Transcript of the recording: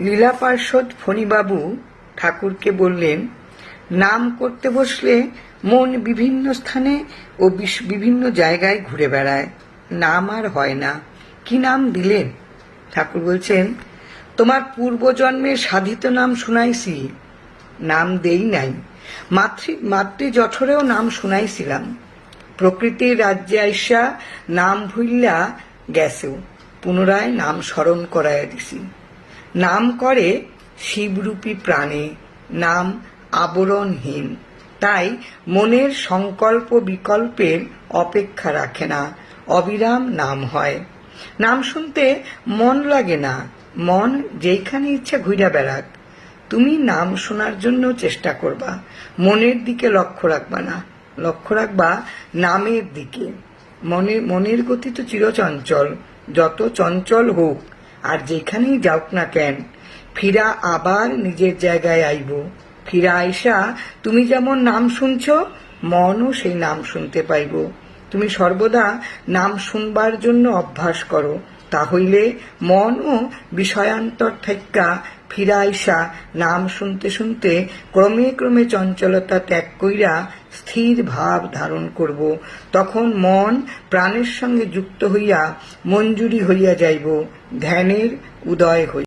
লীলা পার্ষদ ফণিবাবু ঠাকুরকে বললেন, নাম করতে বসলে মন বিভিন্ন স্থানে ও বিভিন্ন জায়গায় ঘুরে বেড়ায়। নাম আর হয় না। কি নাম দিলেন? ঠাকুর বলছেন, তোমার পূর্বজন্মের সাধিত নাম শুনাইছি। নাম দেই নাই। মাতৃ মাতৃ জঠরেও নাম শুনাইছিলাম। প্রকৃতির রাজ্যে আইসা নাম ভুইল্লা গেছেও। পুনরায় নাম স্মরণ করাইয়া দিছি। নাম করে শিবরূপী প্রাণে, নাম আবরণহীন। তাই মনের সংকল্প বিকল্পের অপেক্ষা রাখে না, অবিরাম নাম হয়। নাম শুনতে মন লাগে না, মন যেইখানে ইচ্ছা ঘুরা বেড়াক। তুমি নাম শোনার জন্য চেষ্টা করবা, মনের দিকে লক্ষ্য রাখবা না। লক্ষ্য রাখবা নামের দিকে। মনে, মনের গতি তো চিরচঞ্চল, যত চঞ্চল হোক আর যেখানেই যাওক না কেন, ফিরা আবার নিজের জায়গায় আইব। ফিরা আইসা তুমি যেমন নাম শুনছ, মনও সেই নাম শুনতে পাইব। তুমি সর্বদা নাম শুনবার জন্য অভ্যাস করো। তাহইলে মনও বিষয়ান্তর থেক্কা ফিরা আইসা নাম শুনতে শুনতে ক্রমে ক্রমে চঞ্চলতা ত্যাগ কইরা স্থির ভাব ধারণ করব, তখন মন প্রাণের সঙ্গে যুক্ত হইয়া মঞ্জুরি হইয়া যাইব, ধ্যানের উদয় হইয়া